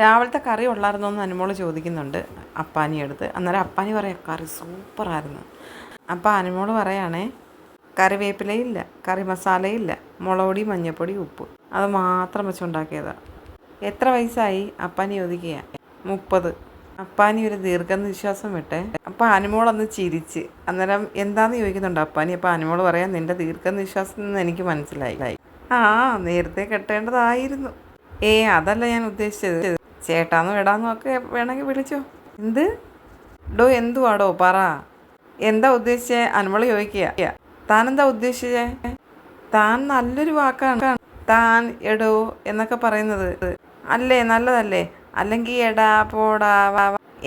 രാവിലത്തെ കറി ഉള്ളായിരുന്നോ എന്ന് അനുമോൾ ചോദിക്കുന്നുണ്ട് അപ്പാനി എടുത്ത് അന്നേരം അപ്പാനി പറയാം കറി സൂപ്പറായിരുന്നു. അപ്പോൾ അനുമോൾ പറയുകയാണേ കറിവേപ്പിലയില്ല കറി മസാലയില്ല മുളകുപൊടി മഞ്ഞപ്പൊടി ഉപ്പ്. അത് മാത്രം വെച്ചുണ്ടാക്കിയതാണ് എത്ര വയസ്സായി? അപ്പാനി ചോദിക്കുക മുപ്പത്. അപ്പാനി ഒരു ദീർഘനിശ്വാസം വിട്ടെ. അപ്പം അനുമോളൊന്ന് ചിരിച്ച്. അന്നേരം എന്താന്ന് ചോദിക്കുന്നുണ്ട് അപ്പാനി. അപ്പം അനുമോൾ പറയാം നിന്റെ ദീർഘനിശ്വാസം എന്ന് എനിക്ക് മനസ്സിലായി. ആ നേരത്തെ കെട്ടേണ്ടതായിരുന്നു. ഏ അതല്ല ഞാൻ ഉദ്ദേശിച്ചത്. ചേട്ടാന്നും എടാന്നും ഒക്കെ വേണമെങ്കിൽ വിളിച്ചോ. എന്ത്? ഡോ എന്തുവാടോ? പറ. എന്താ ഉദ്ദേശിച്ചേ? അനുമള ചോദിക്കുക. താൻ എന്താ ഉദ്ദേശിച്ചേ? താൻ നല്ലൊരു വാക്കാണ്. താൻ എടോ എന്നൊക്കെ പറയുന്നത്. അല്ലേ? നല്ലതല്ലേ? അല്ലെങ്കിൽ എടാ പോടാ വാ,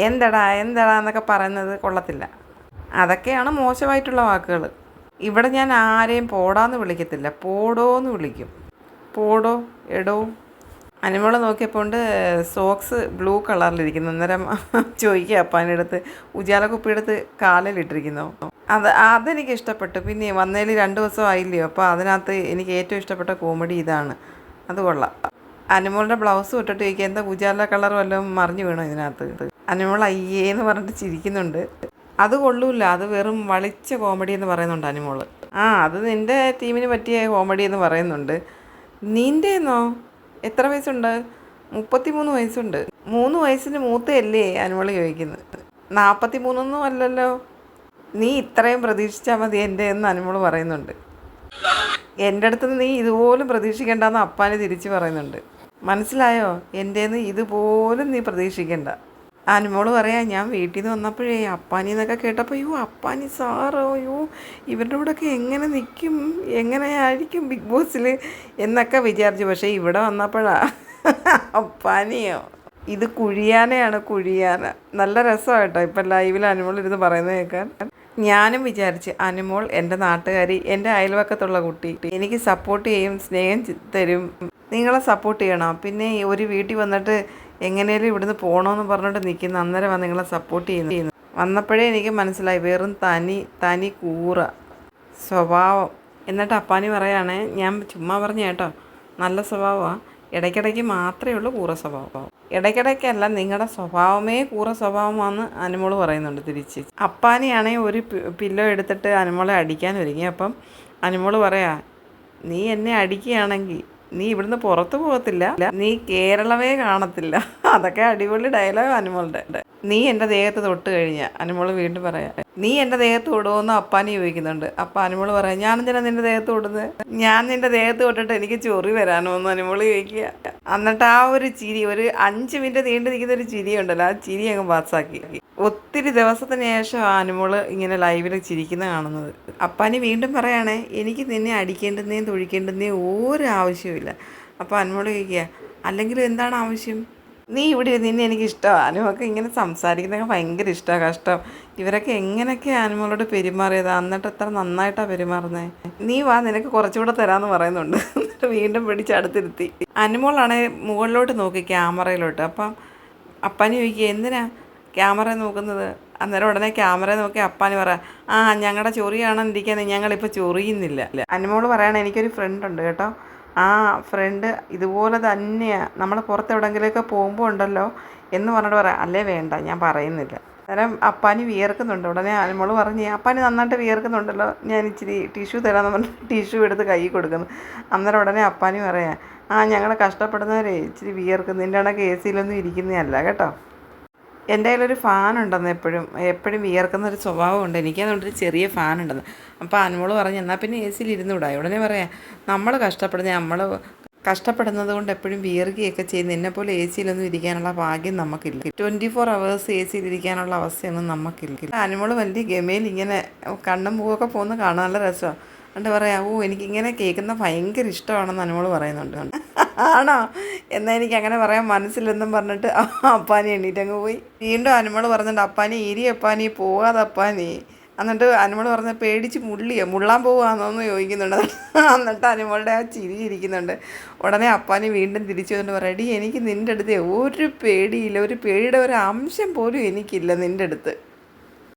എന്തടാ എന്തടാ എന്നൊക്കെ പറയുന്നത് കൊള്ളത്തില്ല. അതൊക്കെയാണ് മോശമായിട്ടുള്ള വാക്കുകൾ ഇവിടെ ഞാൻ ആരെയും പോടാന്ന് വിളിക്കത്തില്ല. പോടോ എന്ന് വിളിക്കും. പോടോ എടോ അനിമൾ നോക്കിയപ്പോൾ സോക്സ് ബ്ലൂ കളറിലിരിക്കുന്നു. അന്നേരം ചോദിക്കുക അപ്പാനെടുത്ത് ഉജാല കുപ്പിയെടുത്ത് കാലിലിട്ടിരിക്കുന്നു. അത് അതെനിക്ക് ഇഷ്ടപ്പെട്ടു പിന്നെ വന്നതിൽ രണ്ട് ദിവസം ആയില്ലയോ അപ്പോൾ അതിനകത്ത് എനിക്ക് ഏറ്റവും ഇഷ്ടപ്പെട്ട കോമഡി ഇതാണ്. അത് കൊള്ളാം. അനുമോളുടെ ബ്ലൗസ് ഇട്ടിട്ട് ചോദിക്കുക എന്താ ഉജാല കളർ വല്ലതും മറിഞ്ഞു വീണോ ഇതിനകത്ത്? അനുമോൾ അയ്യേ എന്ന് പറഞ്ഞിട്ട് ചിരിക്കുന്നുണ്ട്. അത് കൊള്ളൂല അത് വെറും വളിച്ച കോമഡി എന്ന് പറയുന്നുണ്ട് അനുമോൾ. ആ അത് നിന്റെ ടീമിന് പറ്റിയ കോമഡി എന്ന് പറയുന്നുണ്ട്. നിന്റെന്നോ എത്ര വയസ്സുണ്ട്? മുപ്പത്തി മൂന്ന് വയസ്സുണ്ട്. മൂന്ന് വയസ്സിന് മൂത്തയല്ലേ അനുമളി ചോദിക്കുന്നത്? നാൽപ്പത്തി മൂന്നൊന്നും അല്ലല്ലോ. നീ ഇത്രയും പ്രതീക്ഷിച്ചാൽ മതി എന്റെ എന്ന് അനുമോൾ പറയുന്നുണ്ട്. എന്റെ അടുത്ത് നീ ഇതുപോലും പ്രതീക്ഷിക്കേണ്ടെന്ന് അപ്പാന് തിരിച്ച് പറയുന്നുണ്ട്. മനസ്സിലായോ? എന്റെ ഇതുപോലും നീ പ്രതീക്ഷിക്കണ്ട. അനുമോൾ പറയാം ഞാൻ വീട്ടിൽ നിന്ന് വന്നപ്പോഴേ അപ്പാനി എന്നൊക്കെ കേട്ടപ്പോൾ അയ്യോ അപ്പാനി സാറോ അയ്യോ ഇവരുടെ കൂടെയൊക്കെ എങ്ങനെ നിൽക്കും എങ്ങനെയായിരിക്കും ബിഗ് ബോസിൽ എന്നൊക്കെ വിചാരിച്ചു. പക്ഷേ ഇവിടെ വന്നപ്പോഴാ അപ്പാനിയോ? ഇത് കുഴിയാനയാണ് കുഴിയാന. നല്ല രസമാണ് കേട്ടോ ഇപ്പം ലൈവിൽ അനുമോൾ ഇരുന്ന് പറയുന്നത് കേൾക്കാൻ. ഞാനും വിചാരിച്ച് അനുമോൾ എന്റെ നാട്ടുകാരി എന്റെ അയൽവക്കത്തുള്ള കുട്ടി. എനിക്ക് സപ്പോർട്ട് ചെയ്യും സ്നേഹം തരും. നിങ്ങളെ സപ്പോർട്ട് ചെയ്യണം. പിന്നെ ഒരു വീട്ടിൽ വന്നിട്ട് എങ്ങനെയും ഇവിടുന്ന് പോകണമെന്ന് പറഞ്ഞിട്ട് നിൽക്കുന്ന അന്നേരം നിങ്ങളെ സപ്പോർട്ട് ചെയ്യുന്നു. വന്നപ്പോഴേ എനിക്ക് മനസ്സിലായി വെറും തനി തനി കൂറ സ്വഭാവം. എന്നിട്ട് അപ്പാനി പറയുകയാണേ ഞാൻ ചുമ്മാ പറഞ്ഞ കേട്ടോ നല്ല സ്വഭാവമാണ് ഇടയ്ക്കിടയ്ക്ക് മാത്രമേ ഉള്ളൂ കൂറ സ്വഭാവം. ഇടയ്ക്കിടയ്ക്കല്ല നിങ്ങളുടെ സ്വഭാവമേ കൂറ സ്വഭാവമാണെന്ന് അനുമോൾ പറയുന്നുണ്ട് തിരിച്ച്. അപ്പാനിയാണെങ്കിൽ ഒരു പില്ലോ എടുത്തിട്ട് അനുമോളെ അടിക്കാൻ ഒരുങ്ങി. അപ്പം അനുമോൾ പറയാ നീ എന്നെ അടിക്കുകയാണെങ്കിൽ നീ ഇവിടുന്ന് പുറത്തു പോകത്തില്ല. നീ കേരളമേ കാണത്തില്ല. അതൊക്കെ അടിപൊളി ഡയലോഗ് അനുമോളുടെ നീ എന്റെ ദേഹത്ത് തൊട്ട് കഴിഞ്ഞ അനുമോൾ വീണ്ടും പറയാം. നീ എന്റെ ദേഹത്ത് തൊടുമെന്ന് അപ്പാനി ചോദിക്കുന്നുണ്ട്. അപ്പം അനുമോൾ പറയാം ഞാൻ എന്തിനാ നിന്റെ ദേഹത്ത് തൊടുന്നത് ഞാൻ നിന്റെ ദേഹത്ത് തൊട്ടിട്ട് എനിക്ക് ചൊറി വരാനോ എന്ന് അനുമോൾ ചോദിക്കുക എന്നിട്ട് ആ ഒരു ചിരി ഒരു അഞ്ച് മിനിറ്റ് നീണ്ടു നിൽക്കുന്ന ഒരു ചിരി ഉണ്ടല്ലോ ആ ചിരി അങ്ങ് പാസ്സാക്കി. ഒത്തിരി ദിവസത്തിന് ശേഷം ആ അനുമോൾ ഇങ്ങനെ ലൈവിൽ ചിരിക്കുന്ന കാണുന്നത്. അപ്പാനി വീണ്ടും പറയണേ എനിക്ക് നിന്നെ അടിക്കേണ്ടുന്നേയും തൊഴിക്കേണ്ടുന്നേയും ഒരു ആവശ്യമില്ല അപ്പോൾ അനുമോൾ ചോദിക്കുക അല്ലെങ്കിൽ എന്താണ് ആവശ്യം? നീ ഇവിടെ നിന്നെ എനിക്ക് ഇഷ്ടമാണ് അനുമൊക്കെ ഇങ്ങനെ സംസാരിക്കുന്നതൊക്കെ ഭയങ്കര ഇഷ്ടമാണ് കഷ്ടം. ഇവരൊക്കെ എങ്ങനെയൊക്കെ അനുമോളോട് പെരുമാറിയത്? എന്നിട്ട് എത്ര നന്നായിട്ടാണ് പെരുമാറുന്നത് നീ വാ നിനക്ക് കുറച്ചുകൂടെ തരാമെന്ന് പറയുന്നുണ്ട്. എന്നിട്ട് വീണ്ടും പിടിച്ച് അടുത്തിരുത്തി. അനുമോളാണെ മുകളിലോട്ട് നോക്കി ക്യാമറയിലോട്ട്. അപ്പം അപ്പാനി ചോദിക്കുക എന്തിനാ ക്യാമറ നോക്കുന്നത്? അന്നേരം ഉടനെ ക്യാമറ നോക്കി അപ്പാന് പറ ആ ഞങ്ങളുടെ ചൊറിയാണ് ഇരിക്കുന്നത് ഞങ്ങളിപ്പോൾ ചൊറിയുന്നില്ല. അനുമോൾ പറയുകയാണെങ്കിൽ എനിക്കൊരു ഫ്രണ്ട് ഉണ്ട് കേട്ടോ. ആ ഫ്രണ്ട് ഇതുപോലെ തന്നെയാണ് നമ്മൾ പുറത്ത് എവിടെങ്കിലുമൊക്കെ പോകുമ്പോൾ ഉണ്ടല്ലോ എന്ന് പറഞ്ഞിട്ട് പറയാം അല്ലേ വേണ്ട ഞാൻ പറയുന്നില്ല. കാരണം അപ്പാനി വിയർക്കുന്നുണ്ട്. ഉടനെ അനുമോൾ പറഞ്ഞ് അപ്പാനി നന്നായിട്ട് വിയർക്കുന്നുണ്ടല്ലോ ഞാൻ ഇച്ചിരി ടിഷ്യൂ തരാമെന്ന് പറഞ്ഞ് ടിഷ്യൂ എടുത്ത് കൈ കൊടുക്കുന്നു. അന്നേരം ഉടനെ അപ്പാനി പറയാം ആ ഞങ്ങൾ കഷ്ടപ്പെടുന്നവരെ ഇച്ചിരി വിയർക്കും നിന്റെ കണക്ക് എ സിയിലൊന്നും ഇരിക്കുന്നതല്ല കേട്ടോ. എന്റെ കയ്യിലൊരു ഫാൻ ഉണ്ടെന്ന് എപ്പോഴും എപ്പോഴും വിയർക്കുന്ന ഒരു സ്വഭാവമുണ്ട്. എനിക്ക് അതുകൊണ്ടൊരു ചെറിയ ഫാൻ ഉണ്ടെന്ന്. അപ്പോൾ അനുമോൾ പറഞ്ഞു എന്നാൽ പിന്നെ എ സിയിൽ ഇരുന്നൂടാ. ഉടനെ പറയാം നമ്മൾ കഷ്ടപ്പെടുന്ന നമ്മൾ കഷ്ടപ്പെടുന്നത് കൊണ്ട് എപ്പോഴും വിയർക്കുകയൊക്കെ ചെയ്യുന്ന പോലെ എ സിയിലൊന്നും ഇരിക്കാനുള്ള ഭാഗ്യം നമുക്കില്ല. ട്വന്റി ഫോർ അവേഴ്സ് എ സിയിൽ ഇരിക്കാനുള്ള അവസ്ഥയൊന്നും നമുക്കില്ല. അനുമോൾ വലിയ ഗമയിൽ ഇങ്ങനെ കണ്ണും പൂവൊക്കെ പോകുന്ന കാണാൻ നല്ല രസമാണ് എന്നിട്ട് പറയാം ഓ എനിക്കിങ്ങനെ കേൾക്കുന്ന ഭയങ്കര ഇഷ്ടമാണെന്ന് അനുമോൾ പറയുന്നുണ്ട്. ആണോ? എന്നാൽ എനിക്ക് അങ്ങനെ പറയാൻ മനസ്സിലെന്നും പറഞ്ഞിട്ട് അപ്പാനി എണ്ണീറ്റ് അങ്ങ് പോയി. വീണ്ടും അനുമോൾ പറഞ്ഞിട്ട് അപ്പാനി ഇരി അപ്പാനി പോവാതെ അപ്പാനി. എന്നിട്ട് അനുമോൾ പറഞ്ഞ പേടിച്ച് മുള്ളിയോ മുള്ളാൻ പോവാന്നോന്ന് ചോദിക്കുന്നുണ്ട്. എന്നിട്ട് അനുമോളുടെ ആ ചിരി ഇരിക്കുന്നുണ്ട് ഉടനെ അപ്പാനി വീണ്ടും തിരിച്ചു വന്നിട്ട് പറയടി എനിക്ക് നിന്റെ അടുത്ത് ഒരു പേടിയില്ല ഒരു പേടിയുടെ ഒരു അംശം പോലും എനിക്കില്ല നിന്റെ അടുത്ത്.